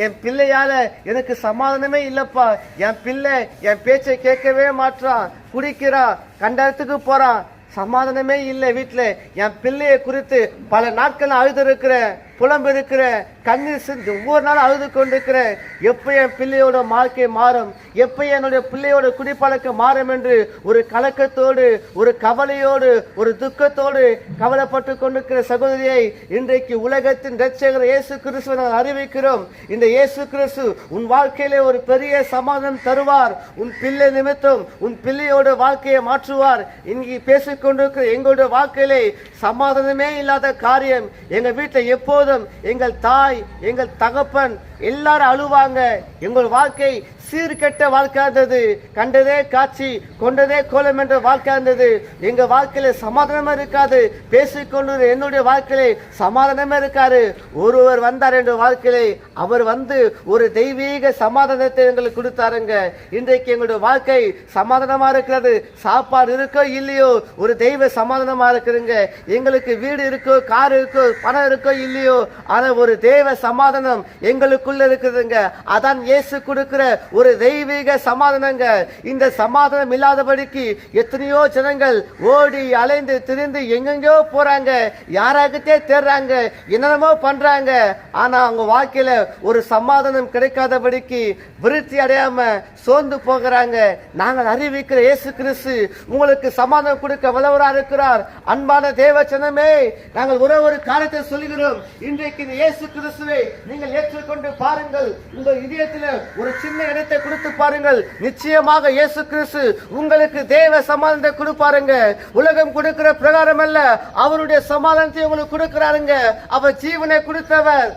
என் பிள்ளையால எனக்கு சமாதானமே இல்லப்பா. என் பிள்ளை என் பேச்சை கேட்கவே மாட்றான் குடிக்கிறான் கண்ட இடத்துக்கு போறான் சமாதானமே இல்லை வீட்டில் என் பிள்ளையை குறித்து பல நாட்கள் அழுது இருக்கிறேன் புலம்பு கண்ணீர் சிந்து ஒவ்வொரு நாளும் அழுது கொண்டிருக்கிற எப்போ என் பிள்ளையோட வாழ்க்கை மாறும்? எப்போ என்னுடைய பிள்ளையோட குடிப்பழக்கம் மாறும் என்று ஒரு கலக்கத்தோடு ஒரு கவலையோடு ஒரு துக்கத்தோடு கவலைப்பட்டு கொண்டிருக்கிற சகோதரியை இன்றைக்கு உலகத்தின் ரட்சகர் இயேசு கிறிஸ்துவை நாங்கள் அறிவிக்கிறோம். இந்த இயேசு கிறிஸ்து உன் வாழ்க்கையிலே ஒரு பெரிய சமாதானம் தருவார். உன் பிள்ளை நிமித்தம் உன் பிள்ளையோட வாழ்க்கையை மாற்றுவார். இங்கே பேசிக்கொண்டிருக்கிற எங்களுடைய வாழ்க்கையிலே சமாதானமே இல்லாத காரியம் எங்கள் வீட்டில் எப்போது எல்லாரும் எங்கள் தாய் எங்கள் தகப்பன் எல்லாரும் அழுவாங்க. எங்கள் வாழ்க்கை சீர்கெட்ட வாழ்க்கை இருந்தது. கண்டதே காட்சி கொண்டதே கோலம் என்ற வாழ்க்கை இருந்தது. எங்க வாழ்க்கையில சமாதானமா இருக்காது. பேசிக்கொண்டு என்னுடைய வாழ்க்கையில சமாதானமே இருக்காது. ஒருவர் வந்தார் என்ற வாழ்க்கையிலே அவர் வந்து ஒரு தெய்வீக சமாதானத்தை எங்களுக்கு கொடுத்தாருங்க. இன்றைக்கு எங்களுடைய வாழ்க்கை சமாதானமா இருக்கிறது. சாப்பாடு இருக்கோ இல்லையோ ஒரு தெய்வ சமாதானமா இருக்குதுங்க. எங்களுக்கு வீடு இருக்கோ கார் இருக்கோ பணம் இருக்கோ இல்லையோ ஆனா ஒரு தெய்வ சமாதானம் எங்களுக்குள்ள இருக்குதுங்க. அதான் இயேசு கொடுக்கிற ஒரு தெய்வீக சமாதானங்க இந்த சமாதானம் இல்லாதபடிக்கு எத்தனையோ ஜனங்கள் ஓடி அலைந்து திரிந்து எங்கெங்கயோ போறாங்க. யாராகிட்டே தேடுறாங்க என்னென்னமோ பண்றாங்க. ஆனா அவங்க வாழ்க்கையில ஒரு சமாதானம் கிடைக்காதபடிக்கு விருத்தி அடையாம சோர்ந்து போகிறாங்க. நாங்கள் அறிவிக்கிற இயேசு கிறிஸ்து உங்களுக்கு சமாதானம் கொடுக்க வல்லவராக இருக்கிறார். அன்பான தேவ நாங்கள் ஒரே ஒரு காரியத்தை சொல்கிறோம் இன்றைக்கு இந்த இயேசு கிறிஸ்துவை நீங்கள் ஏற்றுக்கொண்டு பாருங்கள். உங்கள் இதயத்தில் ஒரு சின்ன இடத்தை கொடுத்து பாருங்கள். நிச்சயமாக இயேசு கிறிஸ்து உங்களுக்கு தேவ சமாதானத்தை கொடுப்பாருங்க உலகம் கொடுக்கிற பிரகாரம் அல்ல. அவருடைய சமாதானத்தை உங்களுக்கு கொடுக்கிறாருங்க. அவர் ஜீவனை கொடுத்தவர்.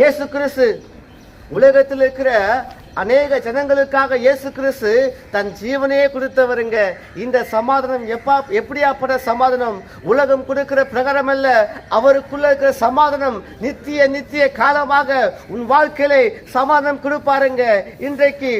இயேசு கிறிஸ்து. உலகத்தில் இருக்கிற அநேக ஜனங்களுக்காக இயேசு கிறிஸ்து தன் ஜீவனையே கொடுத்தவருங்க. இந்த சமாதானம் எப்பா எப்படியாப்பட்ட சமாதானம்? உலகம் கொடுக்கிற பிரகாரம் அல்ல அவருக்குள்ள இருக்கிற சமாதானம் நித்திய நித்திய காலமாக உன் வாழ்க்கையிலே சமாதானம் கொடுப்பாருங்க. இன்றைக்கு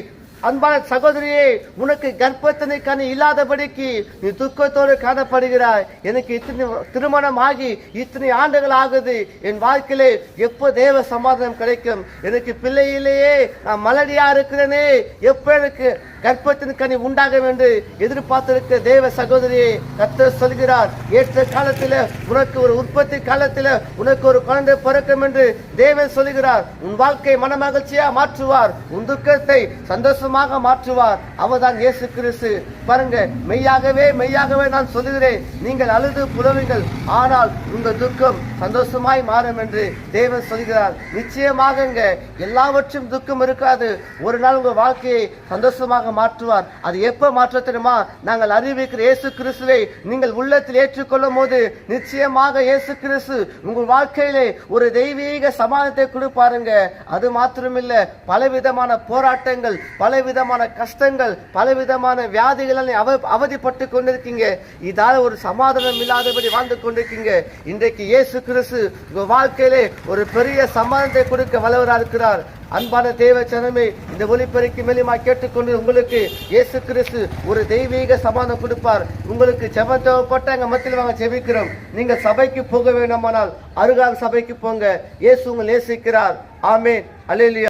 அன்பான சகோதரியே உனக்கு கர்ப்பத்தினை கனி இல்லாதபடிக்கு நீ துக்கத்தோடு காணப்படுகிறாய். எனக்கு இத்தனை திருமணம் ஆகி இத்தனை ஆண்டுகள் ஆகுது. என் வாழ்க்கையிலே எப்போ தேவ சமாதானம் கிடைக்கும்? எனக்கு பிள்ளையிலேயே நான் மலடியா இருக்கிறேனே. எப்போ எனக்கு கற்பத்தின் கனி உண்டாக வேண்டும் எதிர்பார்த்திருக்க தேவ சகோதரியை கத்த சொல்கிறார். ஏற்ற காலத்தில் உனக்கு ஒரு உற்பத்தி காலத்தில் உனக்கு ஒரு குழந்தை பிறக்கும் என்று தேவன் சொல்கிறார். உன் வாழ்க்கை மனமகிழ்ச்சியா மாற்றுவார். உன் துக்கத்தை சந்தோஷமாக மாற்றுவார். அவர்தான் இயேசு கிறிஸ்து. பாருங்க மெய்யாகவே மெய்யாகவே நான் சொல்லுகிறேன். நீங்கள் அழுது புலவுங்கள் ஆனால் உங்கள் துக்கம் சந்தோஷமாய் மாறும் என்று தேவன் சொல்கிறார். நிச்சயமாகங்க எல்லாவற்றும் துக்கம் இருக்காது. ஒரு நாள் உங்கள் வாழ்க்கையை சந்தோஷமாக மாற்றுவார். அது எப்ப மாற்ற தெரியுமா? நாங்கள் அறிவிக்கிற இயேசு கிறிஸ்துவை நீங்கள் உள்ளத்தில் ஏற்றுக்கொள்ளும் போது நிச்சயமாக இயேசு கிறிஸ்து உங்கள் வாழ்க்கையிலே ஒரு தெய்வீக சமாதானத்தை கொடுப்பாருங்க. அது மாத்திரமில்ல பலவிதமான போராட்டங்கள் பலவிதமான கஷ்டங்கள் பலவிதமான வியாதிகளால் அவ அவதிப்பட்டு கொண்டிருக்கீங்க. இதால ஒரு சமாதானம் இல்லாதபடி வாழ்ந்து கொண்டிருக்கீங்க. இன்றைக்கு இயேசு கிறிஸ்து உங்கள் வாழ்க்கையிலே ஒரு பெரிய சமாதானத்தை கொடுக்க வல்லவராக இருக்கிறார் அன்பான தேவ ஜனமே இந்த ஒளிப்பெருக்கி மேலுமா கேட்டுக்கொண்டு உங்களுக்கு இயேசு கிறிஸ்து ஒரு தெய்வீக சமாதானம் கொடுப்பார். உங்களுக்கு ஜெபம் தேவைப்பட்ட எங்க மத்தியில் வாங்க ஜெபிக்கிறோம் நீங்க சபைக்கு போக வேண்டுமானால் அருகால் சபைக்கு போங்க. இயேசு உங்களை நேசிக்கிறார். ஆமே அலேலியா